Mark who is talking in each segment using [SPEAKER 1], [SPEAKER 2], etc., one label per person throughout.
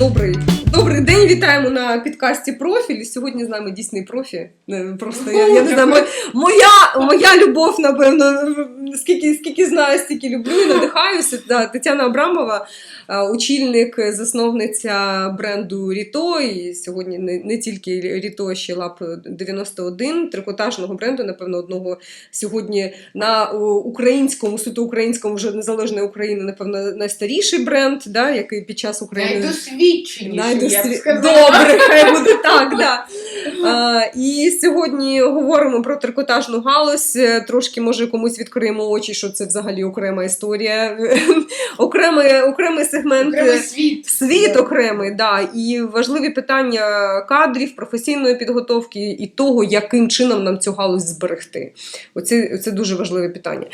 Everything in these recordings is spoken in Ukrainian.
[SPEAKER 1] Добрий, добрий день, вітаємо на підкасті профіль. Сьогодні з нами дійсний профі. Е, Просто я, я не знаю, моя, моя, любов, напевно, скільки, скільки знаю, стільки люблю і надихаюся. Да, Тетяна Абрамова, очільник, засновниця бренду Ріто. І сьогодні не, не тільки Ріто, а ще Лап 91, трикотажного бренду, напевно, одного сьогодні на українському, суто українському, вже незалежної України, напевно, найстаріший бренд, да, який під час України.
[SPEAKER 2] Найдосвідченіший,
[SPEAKER 1] Добре, хай буде так, да. А, і сьогодні говоримо про трикотажну галузь. Трошки, може, комусь відкриємо очі, що це взагалі окрема історія, окремий, окремий сегмент.
[SPEAKER 2] Окремий світ.
[SPEAKER 1] Світ
[SPEAKER 2] Да.
[SPEAKER 1] окремий, да, і важливі питання кадрів, професійної підготовки і того, яким чином нам цю галузь зберегти. Оце, це дуже важливе питання.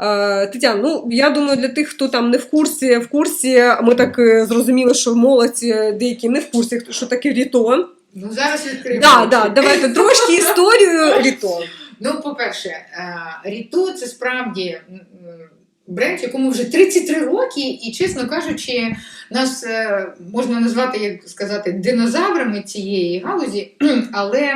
[SPEAKER 1] Е, Тетяна, ну я думаю, для тих, хто там не в курсі, в курсі, ми так е, зрозуміли, що молодь е, деякі не в курсі, що таке ріто.
[SPEAKER 2] Ну зараз відкриємо.
[SPEAKER 1] Да, да, давайте трошки історію ріто.
[SPEAKER 2] Ну, по-перше, е, Ріто це справді бренд, якому вже 33 роки, і, чесно кажучи, нас е, можна назвати, як сказати, динозаврами цієї галузі, але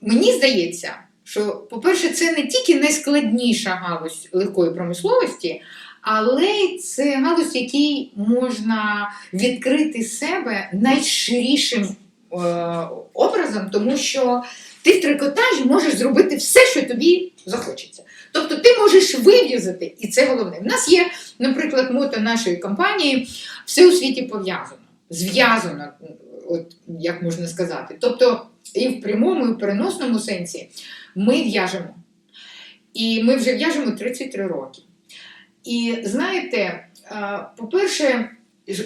[SPEAKER 2] мені здається, що, по-перше, це не тільки найскладніша галузь легкої промисловості, але це галузь, в якій можна відкрити себе найширішим е, образом, тому що ти в трикотажі можеш зробити все, що тобі захочеться. Тобто ти можеш вив'язати, і це головне. У нас є, наприклад, мото нашої компанії все у світі пов'язано, зв'язано, от як можна сказати. Тобто, і в прямому, і в переносному сенсі ми в'яжемо. І ми вже в'яжемо 33 роки. І знаєте, е, по-перше,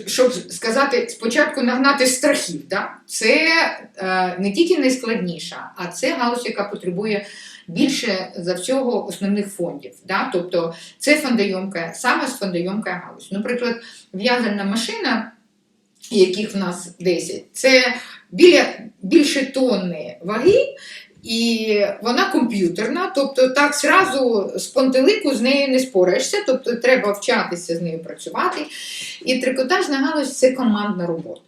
[SPEAKER 2] щоб сказати, спочатку нагнати страхів, да? це е, не тільки найскладніша, а це галузь, яка потребує більше за всього основних фондів. Да? Тобто це фондойомка, саме фондойомка галузь. Наприклад, в'язальна машина, яких в нас 10, це біля більше тонни ваги. І вона комп'ютерна, тобто так зразу з понтелику з нею не спораєшся, тобто треба вчатися з нею працювати. І трикотажна галузь це командна робота.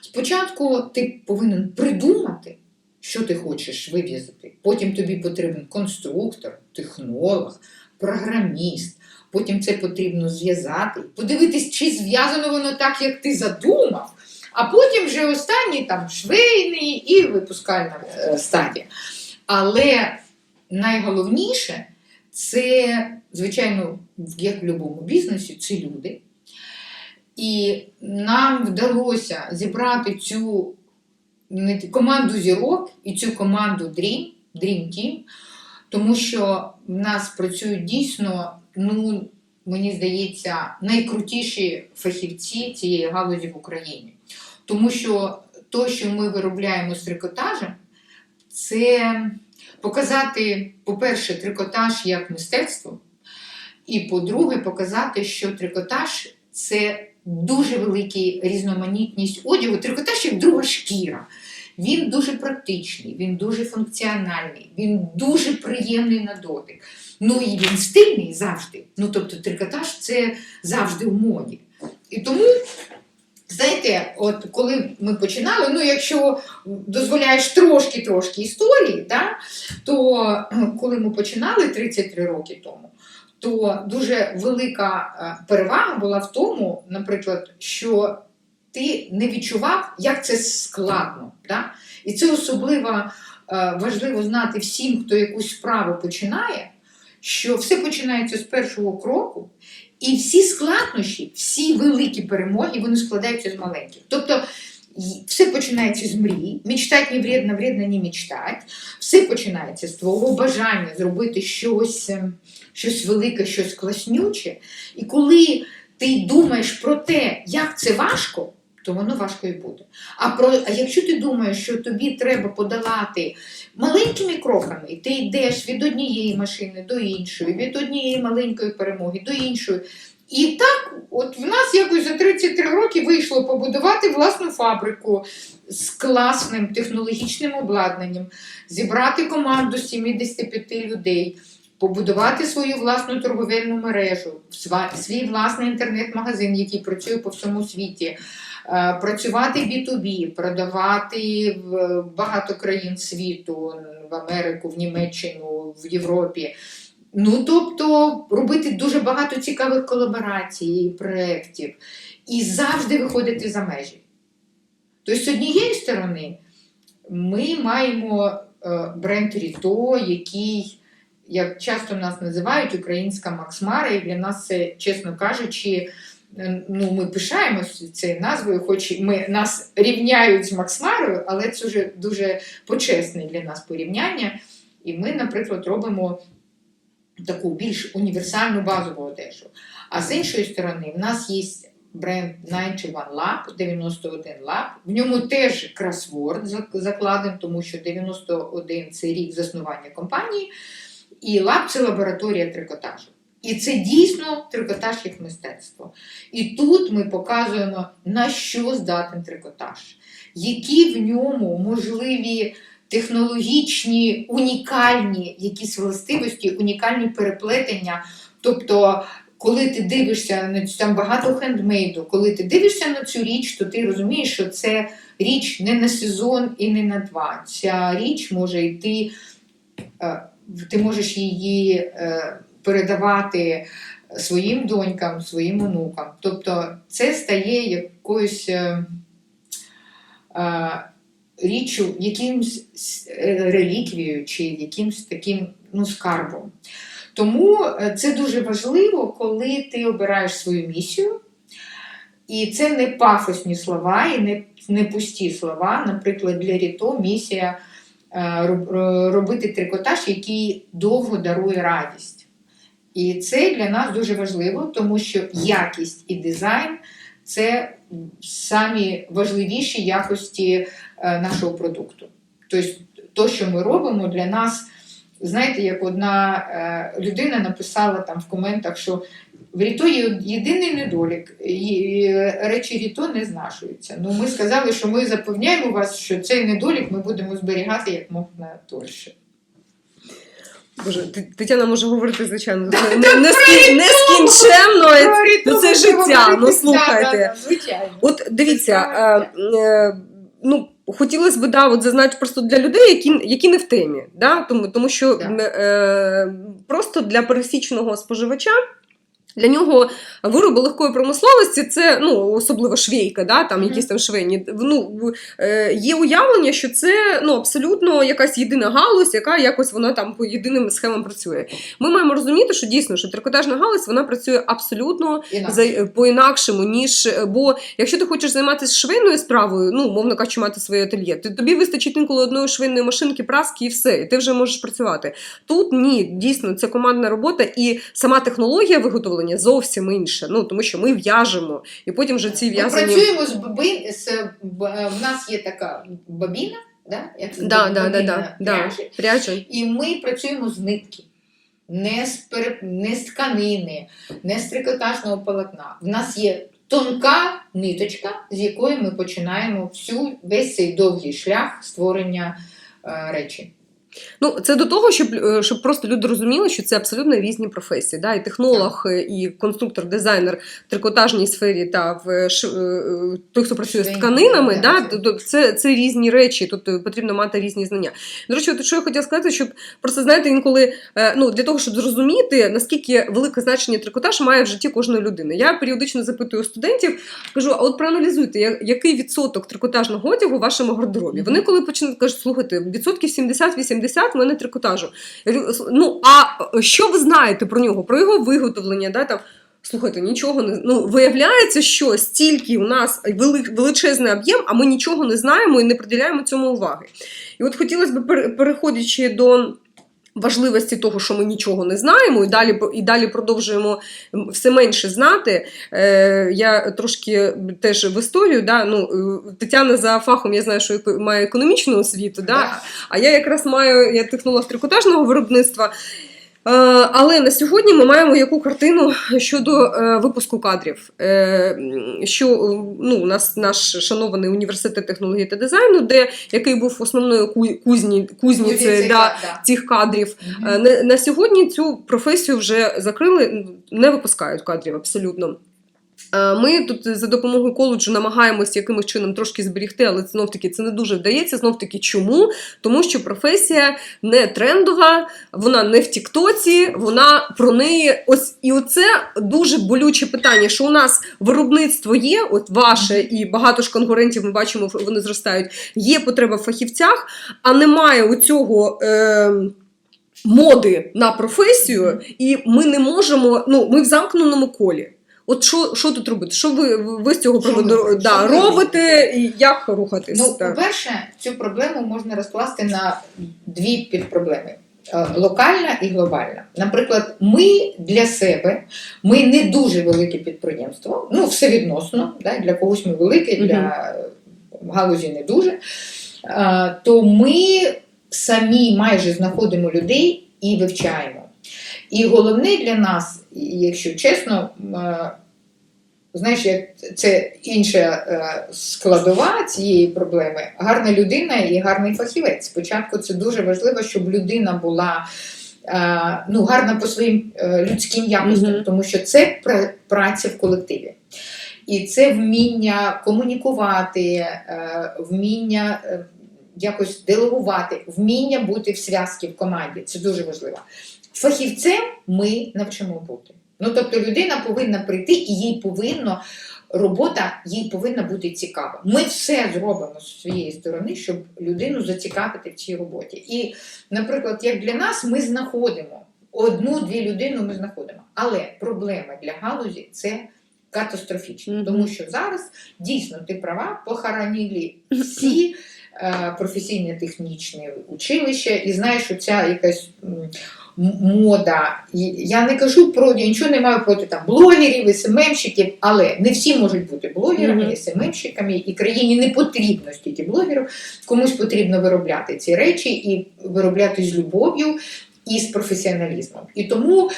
[SPEAKER 2] Спочатку ти повинен придумати, що ти хочеш вив'язати. Потім тобі потрібен конструктор, технолог, програміст. Потім це потрібно зв'язати, подивитись, чи зв'язано воно так, як ти задумав. А потім вже останній там швейний і випускальна е, стадія. Але найголовніше це, звичайно, як в будь-якому бізнесі, це люди. І нам вдалося зібрати цю команду зірок і цю команду Dream, Dream Team, тому що в нас працюють дійсно, ну, мені здається, найкрутіші фахівці цієї галузі в Україні. Тому що то, що ми виробляємо з трикотажем, це показати, по-перше, трикотаж як мистецтво, і по-друге, показати, що трикотаж це дуже велика різноманітність одягу. Трикотаж як друга шкіра. Він дуже практичний, він дуже функціональний, він дуже приємний на дотик. Ну і він стильний завжди. Ну тобто трикотаж це завжди в моді. І тому, знаєте, от коли ми починали, ну якщо дозволяєш трошки-трошки історії, да, то коли ми починали 33 роки тому, то дуже велика е, перевага була в тому, наприклад, що ти не відчував, як це складно. Да? І це особливо е, важливо знати всім, хто якусь справу починає, що все починається з першого кроку, і всі складнощі, всі великі перемоги, вони складаються з маленьких. Тобто все починається з мрії. Мечтать не вредно, вредно не мечтать. Все починається з твого бажання зробити щось, ем, щось велике, щось класнюче. І коли ти думаєш про те, як це важко, то воно важко і буде. А, про, а якщо ти думаєш, що тобі треба подолати маленькими кроками, ти йдеш від однієї машини до іншої, від однієї маленької перемоги до іншої. І так, от в нас якось за 33 роки вийшло побудувати власну фабрику з класним технологічним обладнанням, зібрати команду з 75 людей, побудувати свою власну торговельну мережу, свій власний інтернет-магазин, який працює по всьому світі. Е, працювати B2B, продавати в багато країн світу, в Америку, в Німеччину, в Європі. Ну, тобто робити дуже багато цікавих колаборацій і проєктів і завжди виходити за межі. Тобто, з однієї сторони, ми маємо е, бренд Ріто, який, як часто нас називають, українська Максмара, і для нас це, чесно кажучи, е, ну, ми пишаємося цією назвою, хоч ми, нас рівняють з Максмарою, але це вже дуже почесне для нас порівняння. І ми, наприклад, робимо таку більш універсальну базову одежу. А з іншої сторони, в нас є бренд 91 Lab, 91 Lab. В ньому теж кросворд закладен, тому що 91 це рік заснування компанії, і Lab це лабораторія трикотажу. І це дійсно трикотаж як мистецтво. І тут ми показуємо, на що здатен трикотаж, які в ньому можливі технологічні, унікальні якісь властивості, унікальні переплетення. Тобто, коли ти дивишся на цю- там багато хендмейду, коли ти дивишся на цю річ, то ти розумієш, що це річ не на сезон і не на два. Ця річ може йти, е, ти можеш її е, передавати своїм донькам, своїм онукам. Тобто це стає якоюсь е, е, річчю, якимсь е, реліквією чи якимсь таким ну, скарбом. Тому це дуже важливо, коли ти обираєш свою місію. І це не пафосні слова, і не, не пусті слова. Наприклад, для Ріто місія роб- ро- робити трикотаж, який довго дарує радість. І це для нас дуже важливо, тому що якість і дизайн це самі важливіші якості е, нашого продукту. Тобто, то, що ми робимо, для нас, знаєте, як одна е, людина написала там в коментах, що в Ріто є єдиний недолік, і речі Ріто не знашуються. Ну, ми сказали, що ми запевняємо вас, що цей недолік ми будемо зберігати як можна дольше.
[SPEAKER 1] Боже, Тетяна може говорити, звичайно, не, не, не, скі- нескінченно. і- ну, це життя, ну, слухайте. От дивіться, е, е, ну. Хотілося б да, от зазначити просто для людей, які, які не в темі. Да? Тому, тому що е, просто для пересічного споживача для нього вироби легкої промисловості це ну, особливо швейка, да? там якісь там швейні. Ну, е, є уявлення, що це ну, абсолютно якась єдина галузь, яка якось вона там по єдиним схемам працює. Ми маємо розуміти, що дійсно що трикотажна галузь вона працює абсолютно за по-інакшому, ніж бо якщо ти хочеш займатися швейною справою, ну мовно кажучи, мати своє ательє, то тобі вистачить інколи одної швейної машинки, праски і все, і ти вже можеш працювати. Тут ні, дійсно, це командна робота, і сама технологія виготовлення зовсім інша. Ну тому що ми в'яжемо, і потім вже ці
[SPEAKER 2] Ми працюємо з бобин, з, б- е, в нас є така бобіна, да? Як?
[SPEAKER 1] Да, да, да, да, да.
[SPEAKER 2] пряжі.
[SPEAKER 1] Пряжа.
[SPEAKER 2] і ми працюємо з нитки. Не з, пере... не з тканини, не з трикотажного полотна. В нас є тонка ниточка, з якої ми починаємо всю, весь цей довгий шлях створення е, речі.
[SPEAKER 1] Ну, це до того, щоб, е, щоб просто люди розуміли, що це абсолютно різні професії. Да? І технолог, е, і конструктор, дизайнер в трикотажній сфері та в е, ш... той, хто працює з тканинами,
[SPEAKER 2] да, це-
[SPEAKER 1] це, різні речі. Тут потрібно мати різні знання. До речі, от що я хотіла сказати, щоб просто знаєте, інколи ну, для того, щоб зрозуміти, наскільки велике значення трикотаж має в житті кожної людини. Я періодично запитую студентів, кажу: а от проаналізуйте, який відсоток трикотажного одягу в вашому гардеробі. Вони коли починають кажуть, слухайте, відсотків 70-80 в мене трикотажу. Ну а що ви знаєте про нього, про його виготовлення? Да, там, Слухайте, нічого не ну виявляється, що стільки у нас величезний об'єм, а ми нічого не знаємо і не приділяємо цьому уваги. І от хотілося б, переходячи до важливості того, що ми нічого не знаємо, і далі і далі продовжуємо все менше знати. Е, я трошки теж в історію. Да, ну, е, Тетяна за фахом, я знаю, що має економічну освіту. Да, а я якраз маю я технолог трикотажного виробництва. Е, Але на сьогодні ми маємо яку картину щодо е, випуску кадрів. Е, Що ну, у нас наш шанований університет технології та дизайну, де який був основною ку- кузні, кузніцею да, цих кадрів. Е, На, на сьогодні цю професію вже закрили, не випускають кадрів абсолютно. Е, Ми тут за допомогою коледжу намагаємося якимось чином трошки зберігти, але знов таки це не дуже вдається. Знов таки, чому? Тому що професія не трендова, вона не в Тіктоці, вона про неї. Ось і оце дуже болюче питання, що у нас виробництво є, от ваше, і багато ж конкурентів ми бачимо, вони зростають. Є потреба в фахівцях, а немає у цього. Е- Моди на професію, і ми не можемо. Ну, ми в замкненому колі. От що, що тут робити? Що ви, ви з цього приводу да, робите і як рухатись?
[SPEAKER 2] Ну, по-перше, цю проблему можна розкласти на дві підпроблеми. Е, Локальна і глобальна. Наприклад, ми для себе, ми не дуже велике підприємство, ну все відносно, да, для когось ми велике, для галузі не дуже. Е, То ми самі майже знаходимо людей і вивчаємо. І головне для нас, якщо чесно, е, знаєш, як це інша е, складова цієї проблеми, гарна людина і гарний фахівець. Спочатку це дуже важливо, щоб людина була. е, Ну, гарна по своїм людським якостям,
[SPEAKER 1] Мгм.
[SPEAKER 2] тому що це праця в колективі. І це вміння комунікувати, вміння якось делегувати, вміння бути в зв'язці в команді. Це дуже важливо. Фахівцем ми навчимо бути. Ну тобто людина повинна прийти і їй повинно робота їй повинна бути цікава. Ми все зробимо з своєї сторони, щоб людину зацікавити в цій роботі. І, наприклад, як для нас, ми знаходимо одну-дві людини, ми знаходимо. Але проблема для галузі це катастрофічна,
[SPEAKER 1] Мгм.
[SPEAKER 2] тому що зараз дійсно ти права, похоронили всі. е, Професійно-технічні училища, і знаєш, що ця якась мода. Я не кажу про нічого не маю проти там блогерів, СММщиків, але не всі можуть бути блогерами,
[SPEAKER 1] Мгм.
[SPEAKER 2] СММщиками, і країні не потрібно стільки блогерів. Комусь потрібно виробляти ці речі і виробляти з любов'ю і з професіоналізмом. І тому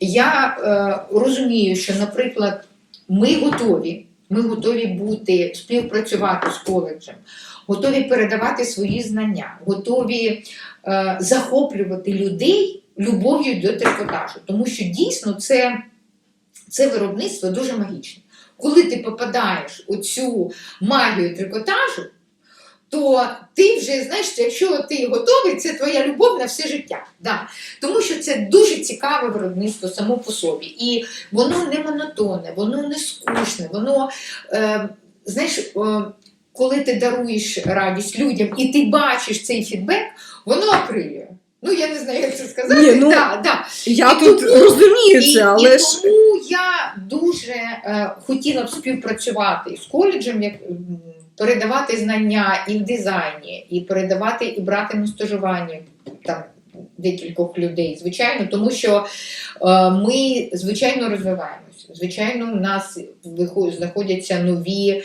[SPEAKER 2] я е, розумію, що, наприклад, ми готові. Ми готові бути співпрацювати з коледжем, готові передавати свої знання, готові е, захоплювати людей любов'ю до трикотажу. Тому що дійсно це, це виробництво дуже магічне. Коли ти попадаєш у цю магію трикотажу, то ти вже знаєш, якщо ти готовий, це твоя любов на все життя. Да. Тому що це дуже цікаве виробництво само по собі. І воно не монотонне, воно не скучне, воно, е, знаєш, е, коли ти даруєш радість людям і ти бачиш цей фідбек, воно окрилює. Ну, я не знаю, як це сказати.
[SPEAKER 1] Ні, ну,
[SPEAKER 2] да, да.
[SPEAKER 1] Я
[SPEAKER 2] і
[SPEAKER 1] тут
[SPEAKER 2] тому-
[SPEAKER 1] розумію
[SPEAKER 2] І,
[SPEAKER 1] але
[SPEAKER 2] і
[SPEAKER 1] ж
[SPEAKER 2] тому я дуже е, хотіла б співпрацювати з коледжем, як передавати знання і в дизайні, і передавати і брати на стажування там декількох людей, звичайно, тому що е, ми звичайно розвиваємося. Звичайно, у нас знаходяться нові.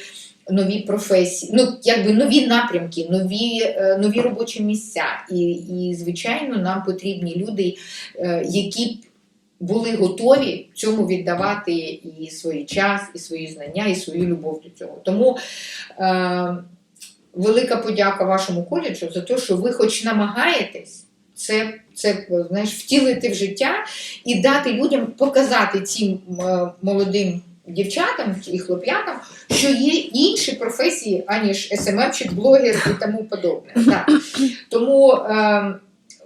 [SPEAKER 2] Нові професії, ну якби нові напрямки, нові, е, нові робочі місця. І, і, звичайно, нам потрібні люди, е, які б були готові цьому віддавати і свій час, і свої знання, і свою любов до цього. Тому е, велика подяка вашому коледжу за те, що ви хоч намагаєтесь це, це знаєш, втілити в життя і дати людям показати цим е, молодим дівчатам і хлоп'ятам, що є інші професії, аніж СММщик, блогер і тому подобне. Так. Тому е,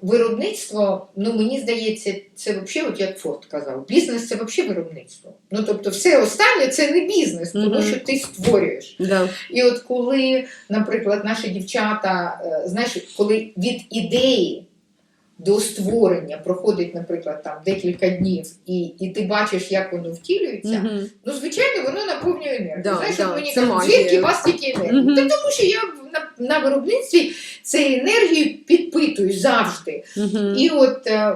[SPEAKER 2] виробництво, ну мені здається, це взагалі, от як Форд казав, бізнес це взагалі виробництво. Ну тобто, все останнє це не бізнес, тому що ти створюєш.
[SPEAKER 1] да.
[SPEAKER 2] І от коли, наприклад, наші дівчата, е, знаєш, коли від ідеї до створення проходить, наприклад, там декілька днів, і, і ти бачиш, як воно втілюється,
[SPEAKER 1] Мгм.
[SPEAKER 2] ну звичайно, воно наповнює енергію.
[SPEAKER 1] Да,
[SPEAKER 2] знаєш,
[SPEAKER 1] да,
[SPEAKER 2] мені кажуть, звідки вас стільки енергії?
[SPEAKER 1] Мгм.
[SPEAKER 2] Та тому що я на, на виробництві цією енергією підпитую завжди.
[SPEAKER 1] Мгм.
[SPEAKER 2] І от е,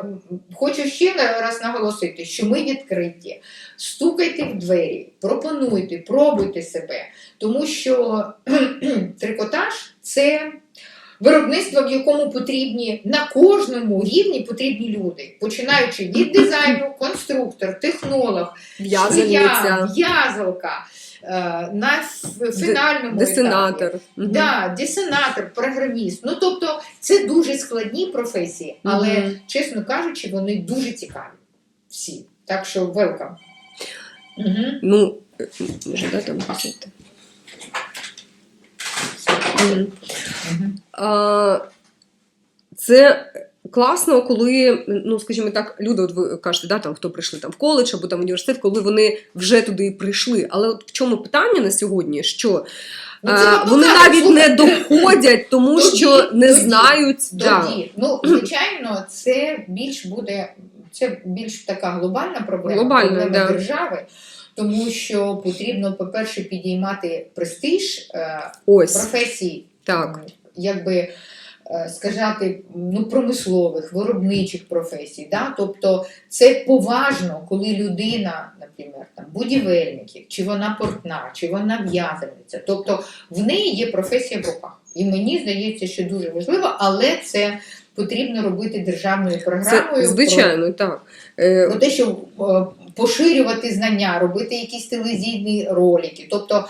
[SPEAKER 2] хочу ще раз наголосити, що ми відкриті. Стукайте в двері, пропонуйте, пробуйте себе, тому що трикотаж це виробництво, в якому потрібні на кожному рівні потрібні люди, починаючи від дизайну, конструктор, технолог, в'язалка. е, На фінальному етапі.
[SPEAKER 1] десинатор.
[SPEAKER 2] Да, десинатор, програміст. Ну тобто це дуже складні професії, але
[SPEAKER 1] Мгм.
[SPEAKER 2] чесно кажучи, вони дуже цікаві. Всі. Так що welcome. Угу.
[SPEAKER 1] Ну, Е, Може, да, там писати. Мгм.
[SPEAKER 2] Мгм.
[SPEAKER 1] А, Це класно, коли, ну скажімо так, люди, от ви кажете, да, там хто прийшли там в коледж або там в університет, коли вони вже туди прийшли. Але от в чому питання на сьогодні? Що
[SPEAKER 2] Ну,
[SPEAKER 1] а, вони
[SPEAKER 2] показує,
[SPEAKER 1] навіть
[SPEAKER 2] слухай.
[SPEAKER 1] не доходять, тому
[SPEAKER 2] Тоді,
[SPEAKER 1] що не
[SPEAKER 2] тоді,
[SPEAKER 1] знають. Да.
[SPEAKER 2] Ну звичайно, це більш буде це більш така глобальна проблема,
[SPEAKER 1] Глобальна,
[SPEAKER 2] проблема
[SPEAKER 1] да.
[SPEAKER 2] держави. Тому що потрібно, по-перше, підіймати престиж е,
[SPEAKER 1] Ось
[SPEAKER 2] професій,
[SPEAKER 1] так.
[SPEAKER 2] якби е, сказати, ну, промислових, виробничих професій. Да? Тобто це поважно, коли людина, наприклад, там, будівельників, чи вона портна, чи вона в'язальниця. Тобто в неї є професія в руках. І мені здається, що дуже важливо, але це потрібно робити державною
[SPEAKER 1] Це
[SPEAKER 2] програмою.
[SPEAKER 1] звичайно, так. Е,
[SPEAKER 2] Про те, що е, поширювати знання, робити якісь телевізійні ролики. Тобто е,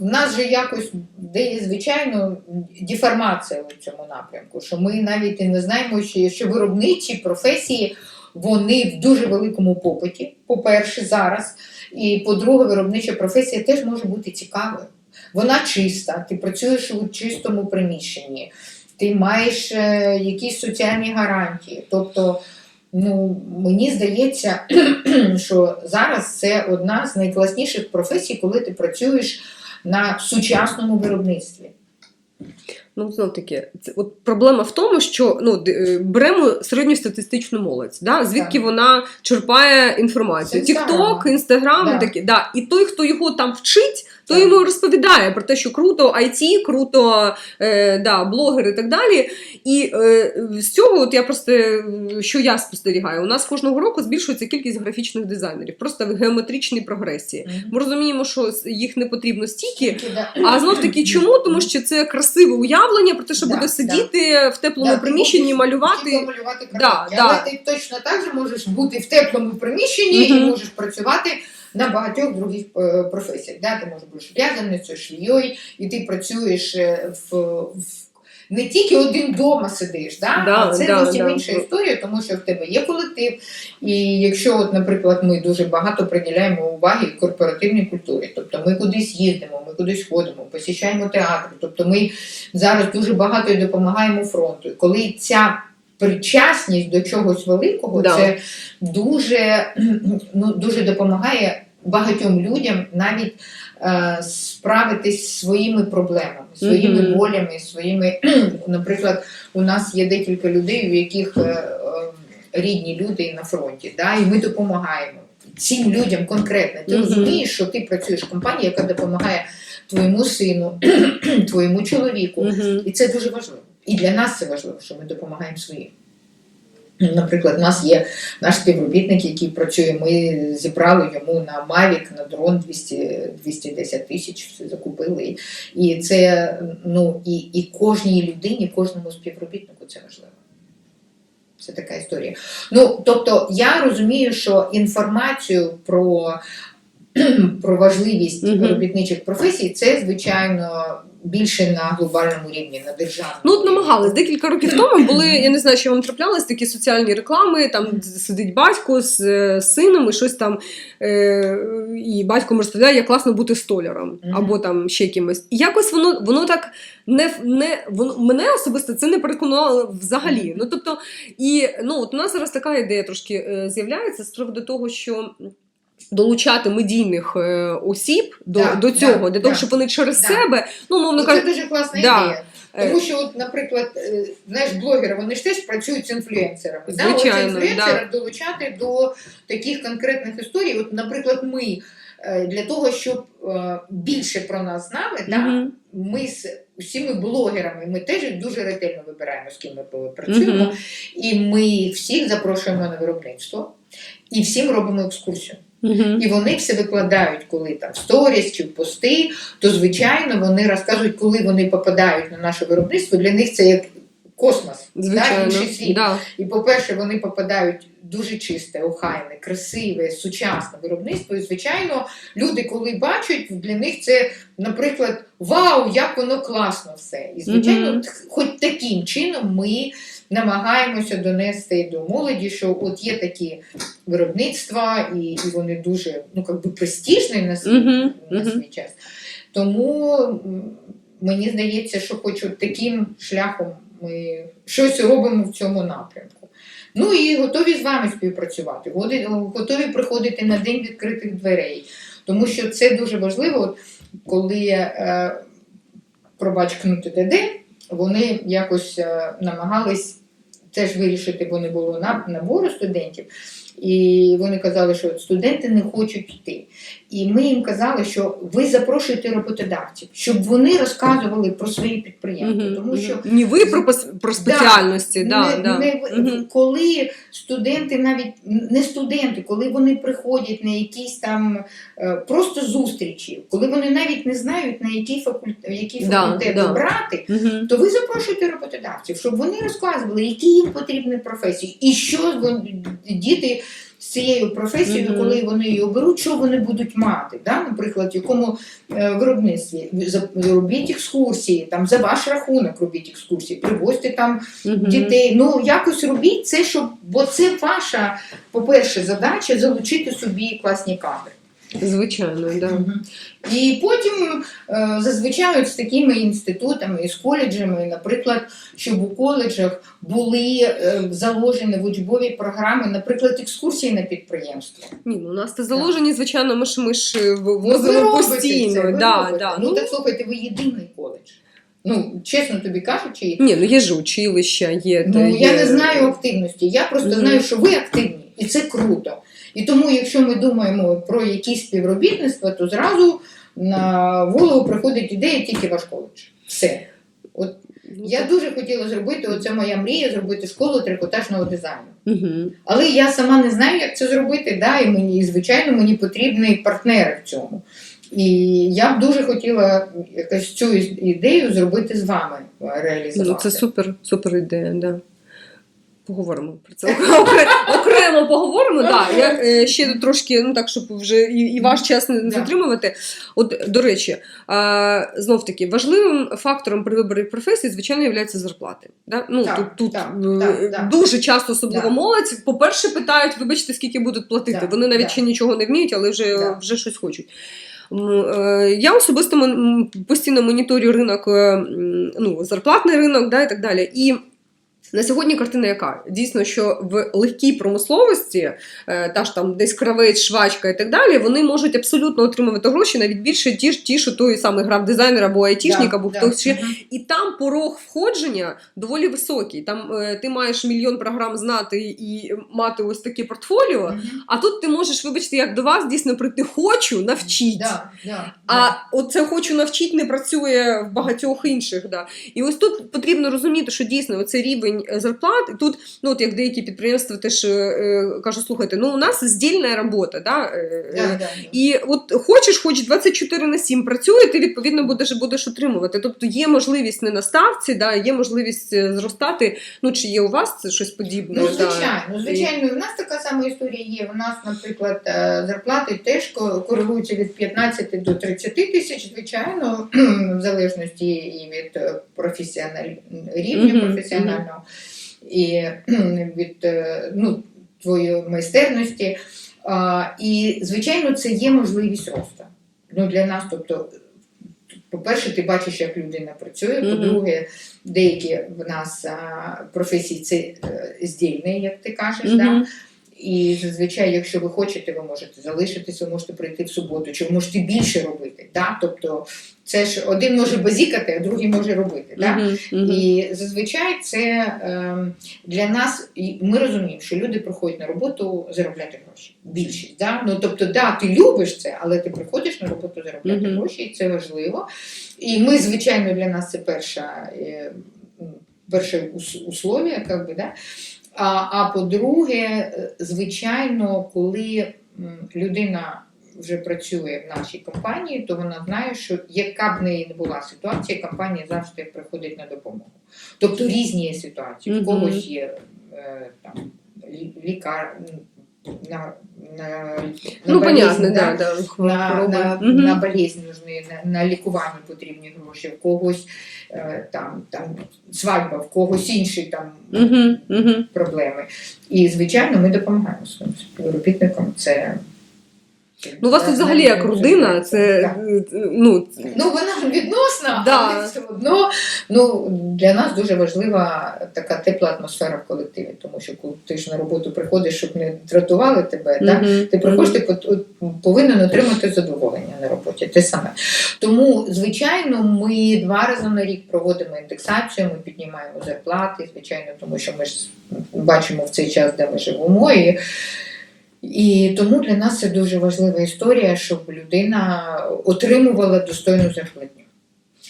[SPEAKER 2] в нас же якось де є, звичайно, деформація у цьому напрямку, що ми навіть і не знаємо, що виробничі професії вони в дуже великому попиті, по-перше, зараз. І по-друге, виробнича професія теж може бути цікавою. Вона чиста, ти працюєш у чистому приміщенні, ти маєш е, якісь соціальні гарантії. Тобто, ну, мені здається, що зараз це одна з найкласніших професій, коли ти працюєш на сучасному виробництві.
[SPEAKER 1] Ну, знов таки, це от проблема в тому, що ну е, беремо середньостатистичну молодь, да, звідки
[SPEAKER 2] Так.
[SPEAKER 1] вона черпає інформацію. Тікток, інстаграм,
[SPEAKER 2] Да.
[SPEAKER 1] такі. Да. І той, хто його там вчить, той
[SPEAKER 2] Так.
[SPEAKER 1] йому розповідає про те, що круто IT, круто е, да, блогер і так далі. І е, з цього, от я просто що я спостерігаю, у нас кожного року збільшується кількість графічних дизайнерів, просто в геометричній прогресії. Ми розуміємо, що їх не потрібно стільки. А знов таки, чому? Тому що це красиве уявлення про те, що
[SPEAKER 2] Да,
[SPEAKER 1] буде
[SPEAKER 2] да.
[SPEAKER 1] сидіти в теплому
[SPEAKER 2] Да,
[SPEAKER 1] приміщенні, малювати.
[SPEAKER 2] малювати
[SPEAKER 1] Да, да.
[SPEAKER 2] Але ти точно так же можеш бути в теплому приміщенні
[SPEAKER 1] Мгм.
[SPEAKER 2] і можеш працювати на багатьох других е, професіях. Да? Ти можеш бути в'язаницею, швією, і ти працюєш е, в. в не тільки один дома сидиш, да?
[SPEAKER 1] Да,
[SPEAKER 2] а це
[SPEAKER 1] да,
[SPEAKER 2] зовсім
[SPEAKER 1] да.
[SPEAKER 2] інша історія, тому що в тебе є колектив. І якщо, от, наприклад, ми дуже багато приділяємо уваги корпоративній культурі, тобто ми кудись їздимо, кудись ходимо, посіщаємо театр, тобто ми зараз дуже багато і допомагаємо фронту. І коли ця причасність до чогось великого,
[SPEAKER 1] Да.
[SPEAKER 2] це дуже, ну, дуже допомагає багатьом людям навіть е, справитись зі своїми проблемами, своїми
[SPEAKER 1] Мгм.
[SPEAKER 2] болями, своїми, наприклад, у нас є декілька людей, у яких е, е, рідні люди на фронті, да, і ми допомагаємо. Цим людям конкретно ти
[SPEAKER 1] Мгм.
[SPEAKER 2] розумієш, що ти працюєш в компанії, яка допомагає твоєму сину, твоєму чоловіку.
[SPEAKER 1] Мгм.
[SPEAKER 2] І це дуже важливо. І для нас це важливо, що ми допомагаємо своїм. Наприклад, у нас є наш співробітник, який працює. Ми зібрали йому на Mavic, на дрон 200, 210 тисяч, все закупили. І це ну і, і кожній людині, кожному співробітнику це важливо. Це така історія. Ну, тобто, я розумію, що інформацію про, про важливість
[SPEAKER 1] Мгм.
[SPEAKER 2] робітничих професій це, звичайно, більше на глобальному рівні, на державному.
[SPEAKER 1] Ну, от
[SPEAKER 2] рівні.
[SPEAKER 1] намагались декілька років тому були, я не знаю, що вам траплялись такі соціальні реклами. Там сидить батько з е, сином і щось там, е, і батько розповідає, як класно бути столяром, або там ще кимось. І якось воно воно так не не воно мене особисто це не переконало взагалі. Ну тобто, і ну от у нас зараз така ідея трошки е, з'являється з приводу того, що. Долучати медійних е, осіб до,
[SPEAKER 2] Да,
[SPEAKER 1] до цього,
[SPEAKER 2] да,
[SPEAKER 1] для того,
[SPEAKER 2] да.
[SPEAKER 1] щоб вони через
[SPEAKER 2] Да.
[SPEAKER 1] себе, ну мовно
[SPEAKER 2] Ну, це дуже класна
[SPEAKER 1] да.
[SPEAKER 2] ідея.
[SPEAKER 1] Е,
[SPEAKER 2] Тому що, от, наприклад, е, знаєш, блогери вони ж теж працюють з інфлюенсерами. Да?
[SPEAKER 1] Звичайно,
[SPEAKER 2] От інфлюенсерів долучати до таких конкретних історій. От, наприклад, ми для того, щоб більше про нас знали, да?
[SPEAKER 1] Мгм.
[SPEAKER 2] ми з усіми блогерами, ми теж дуже ретельно вибираємо, з ким ми працюємо,
[SPEAKER 1] Мгм.
[SPEAKER 2] і ми всіх запрошуємо на виробництво і всім робимо екскурсію.
[SPEAKER 1] Мгм.
[SPEAKER 2] І вони все викладають, коли там сторіс чи пости, то звичайно вони розказують, коли вони попадають на наше виробництво. Для них це як космос, да, інший світ.
[SPEAKER 1] Да.
[SPEAKER 2] І, по-перше, вони попадають дуже чисте, охайне, красиве, сучасне виробництво. І, звичайно, люди, коли бачать, для них це, наприклад, вау, як воно класно все. І, звичайно, т- хоч таким чином ми намагаємося донести до молоді, що от є такі виробництва, і, і вони дуже ну, би престижні на свій,
[SPEAKER 1] Мгм,
[SPEAKER 2] на
[SPEAKER 1] мгм.
[SPEAKER 2] свій час. Тому мені здається, що хоч от таким шляхом ми щось робимо в цьому напрямку. Ну і готові з вами співпрацювати, готові приходити на день відкритих дверей. Тому що це дуже важливо, коли е, пробач кнути ДД, вони якось е, намагались теж вирішити, бо не було на- набору студентів. І вони казали, що студенти не хочуть йти. І ми їм казали, що ви запрошуєте роботодавців, щоб вони розказували про свої підприємства.
[SPEAKER 1] Мгм,
[SPEAKER 2] Тому що.
[SPEAKER 1] Не ви про, про спеціальності, да,
[SPEAKER 2] не,
[SPEAKER 1] да.
[SPEAKER 2] не-
[SPEAKER 1] Мгм.
[SPEAKER 2] коли студенти, навіть не студенти, коли вони приходять на якісь там е, просто зустрічі, коли вони навіть не знають на який факультет, який
[SPEAKER 1] Да,
[SPEAKER 2] факультет
[SPEAKER 1] да.
[SPEAKER 2] обрати,
[SPEAKER 1] Мгм.
[SPEAKER 2] то ви запрошуєте роботодавців, щоб вони розказували, які їм потрібні професії, і що діти з цією професією,
[SPEAKER 1] Мгм.
[SPEAKER 2] коли вони її оберуть, що вони будуть мати. Да? Наприклад, в якому е, виробництві робіть екскурсії, там за ваш рахунок робіть екскурсії, привозьте там
[SPEAKER 1] Мгм.
[SPEAKER 2] дітей. Ну якось робіть це, щоб бо це ваша, по-перше, задача залучити собі класні кадри.
[SPEAKER 1] Звичайно, да.
[SPEAKER 2] І потім е, зазвичай з такими інститутами і з коледжами, наприклад, щоб у коледжах були е, заложені в учбові програми, наприклад, екскурсії на підприємство.
[SPEAKER 1] Ні, ну у нас це заложені, звичайно, ми ж ми ж е,
[SPEAKER 2] Ну,
[SPEAKER 1] возимо
[SPEAKER 2] робите
[SPEAKER 1] постійно.
[SPEAKER 2] це,
[SPEAKER 1] да, да.
[SPEAKER 2] Ну
[SPEAKER 1] Ну,
[SPEAKER 2] так слухайте, ви єдиний коледж. Ну, чесно тобі кажучи,
[SPEAKER 1] ні, ну є ж училища, є.
[SPEAKER 2] Ну,
[SPEAKER 1] те,
[SPEAKER 2] я
[SPEAKER 1] є-
[SPEAKER 2] не знаю активності. Я просто
[SPEAKER 1] Мгм.
[SPEAKER 2] знаю, що ви активні, і це круто. І тому, якщо ми думаємо про якісь співробітництва, то зразу на голову приходить ідея тільки ваш коледж. Все. От
[SPEAKER 1] Ну,
[SPEAKER 2] я дуже хотіла зробити, оце моя мрія, зробити школу трикотажного дизайну.
[SPEAKER 1] Мгм.
[SPEAKER 2] Але я сама не знаю, як це зробити. Да, і мені, і, звичайно, мені потрібні партнери в цьому. І я б дуже хотіла якось цю ідею зробити з вами реалізувати.
[SPEAKER 1] Ну, це супер, супер ідея, да. Поговоримо про це. Окремо поговоримо. Да. Я е, ще трошки, ну так, щоб вже і, і ваш час не затримувати. От, до речі, е, знов таки, важливим фактором при виборі професії, звичайно, є зарплати. Да? Ну,
[SPEAKER 2] Так,
[SPEAKER 1] тут тут
[SPEAKER 2] так,
[SPEAKER 1] е,
[SPEAKER 2] так,
[SPEAKER 1] дуже часто, особливо молодь, по-перше, питають, вибачте, скільки будуть платити. Вони навіть ще нічого не вміють, але вже, вже щось хочуть. Я особисто постійно моніторю ринок, ну, зарплатний ринок да, і так далі. І на сьогодні картина яка? Дійсно, що в легкій промисловості, е, та ж там десь кравець, швачка і так далі, вони можуть абсолютно отримувати гроші навіть більше ті, ті що той самий грав дизайнер або айтішник, або
[SPEAKER 2] Да,
[SPEAKER 1] хтось
[SPEAKER 2] да.
[SPEAKER 1] ще.
[SPEAKER 2] Мгм.
[SPEAKER 1] І там порог входження доволі високий. Там е, ти маєш мільйон програм знати і мати ось таке портфоліо.
[SPEAKER 2] Мгм.
[SPEAKER 1] А тут ти можеш, вибачте, як до вас дійсно прийти хочу, навчіть.
[SPEAKER 2] Да, да,
[SPEAKER 1] А
[SPEAKER 2] да.
[SPEAKER 1] оце хочу навчити не працює в багатьох інших. Да. І ось тут потрібно розуміти, що дійсно оцей рівень е, зарплат, тут, ну от як деякі підприємства теж е, е, кажуть, слухайте, ну у нас здільна робота. Да? е,
[SPEAKER 2] Да,
[SPEAKER 1] е,
[SPEAKER 2] да.
[SPEAKER 1] І от хочеш, хоч 24 на 7 працює, ти відповідно будеш будеш отримувати. Тобто є можливість не на ставці, да, є можливість е, зростати. Ну чи є у вас це щось подібне?
[SPEAKER 2] Ну,
[SPEAKER 1] да?
[SPEAKER 2] звичайно, звичайно, у нас така сама історія є. У нас, наприклад, зарплати теж ко- коригуються від 15 до 30 тисяч, звичайно, в залежності і від е, професіональ... рівня
[SPEAKER 1] Мгм,
[SPEAKER 2] професіонального і від е, ну, твоєї майстерності. І, звичайно, це є можливість росту. Ну, для нас, тобто, по-перше, ти бачиш, як людина працює. По-друге, деякі в нас професії це е, здільні, як ти кажеш. Да? І зазвичай, якщо ви хочете, ви можете залишитися, ви можете прийти в суботу, чи ви можете більше робити. Да? Тобто, це ж один може базікати, а другий може робити. Да?
[SPEAKER 1] Мгм, мгм.
[SPEAKER 2] І зазвичай це е, для нас, ми розуміємо, що люди приходять на роботу заробляти гроші. Більшість. Да? Ну, тобто, да, ти любиш це, але ти приходиш на роботу заробляти
[SPEAKER 1] Мгм.
[SPEAKER 2] гроші, і це важливо. І ми, звичайно, для нас це перша, е, перше ус- условие, как би, да? А, а по-друге, е, звичайно, коли людина вже працює в нашій компанії, то вона знає, що яка б неї не була ситуація, компанія завжди приходить на допомогу. Тобто різні є ситуації. У когось є е, там лі- лікар. На, на,
[SPEAKER 1] Ну,
[SPEAKER 2] на
[SPEAKER 1] понятно, да,
[SPEAKER 2] да,
[SPEAKER 1] да.
[SPEAKER 2] на, на, на болезнь нужны, на, на лікування потрібні гроші, в когось там, там свадьба, в когось інші там
[SPEAKER 1] Мгм, мгм.
[SPEAKER 2] проблеми. І, звичайно, ми допомагаємо своїм співробітникам. Це
[SPEAKER 1] Ну, у вас тут взагалі як родина, це ну,
[SPEAKER 2] Ну, вона відносна,
[SPEAKER 1] Да.
[SPEAKER 2] але все одно ну, для нас дуже важлива така тепла атмосфера в колективі, тому що коли ти ж на роботу приходиш, щоб не дратували тебе, да? Ти приходиш, ти повинен отримати задоволення на роботі. Те саме. Тому, звичайно, ми два рази на рік проводимо індексацію, ми піднімаємо зарплати, звичайно, тому що ми ж бачимо в цей час, де ми живемо. І, і тому для нас це дуже важлива історія, щоб людина отримувала достойну зарплатню.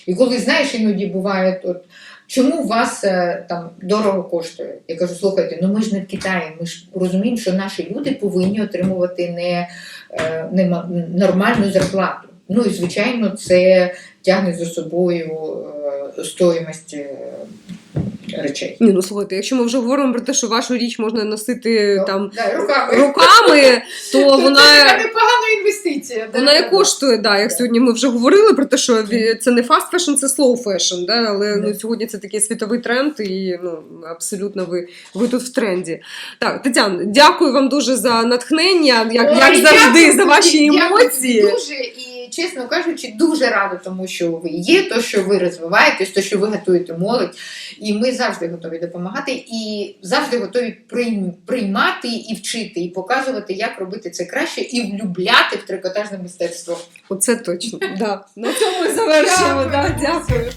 [SPEAKER 2] І коли знаєш, іноді буває, от, чому вас е, там дорого коштує? Я кажу, слухайте, ну ми ж не в Китаї, ми ж розуміємо, що наші люди повинні отримувати не, е, не нормальну зарплату. Ну і звичайно, це тягне за собою е, стоїмость речей.
[SPEAKER 1] Ні, ну слухайте, якщо ми вже говоримо про те, що вашу річ можна носити там
[SPEAKER 2] Да, руками.
[SPEAKER 1] руками, то вона.
[SPEAKER 2] непогана інвестиція. да.
[SPEAKER 1] Вона і коштує, да, як сьогодні ми вже говорили про те, що це не фаст фешн, це slow fashion, да, але ну, сьогодні це такий світовий тренд, і ну, абсолютно ви, ви тут в тренді. Так, Тетяна, дякую вам дуже за натхнення, як,
[SPEAKER 2] Ой,
[SPEAKER 1] як завжди,
[SPEAKER 2] дякую
[SPEAKER 1] за ваші
[SPEAKER 2] тобі, дякую
[SPEAKER 1] емоції.
[SPEAKER 2] Дуже і чесно кажучи, дуже рада тому, що ви є, то, що ви розвиваєтесь, то, що ви готуєте молодь. І ми завжди готові допомагати, і завжди готові прийм- приймати і вчити, і показувати, як робити це краще, і влюбляти в трикотажне мистецтво.
[SPEAKER 1] Оце точно. Да. На цьому і завершуємо. Дякую.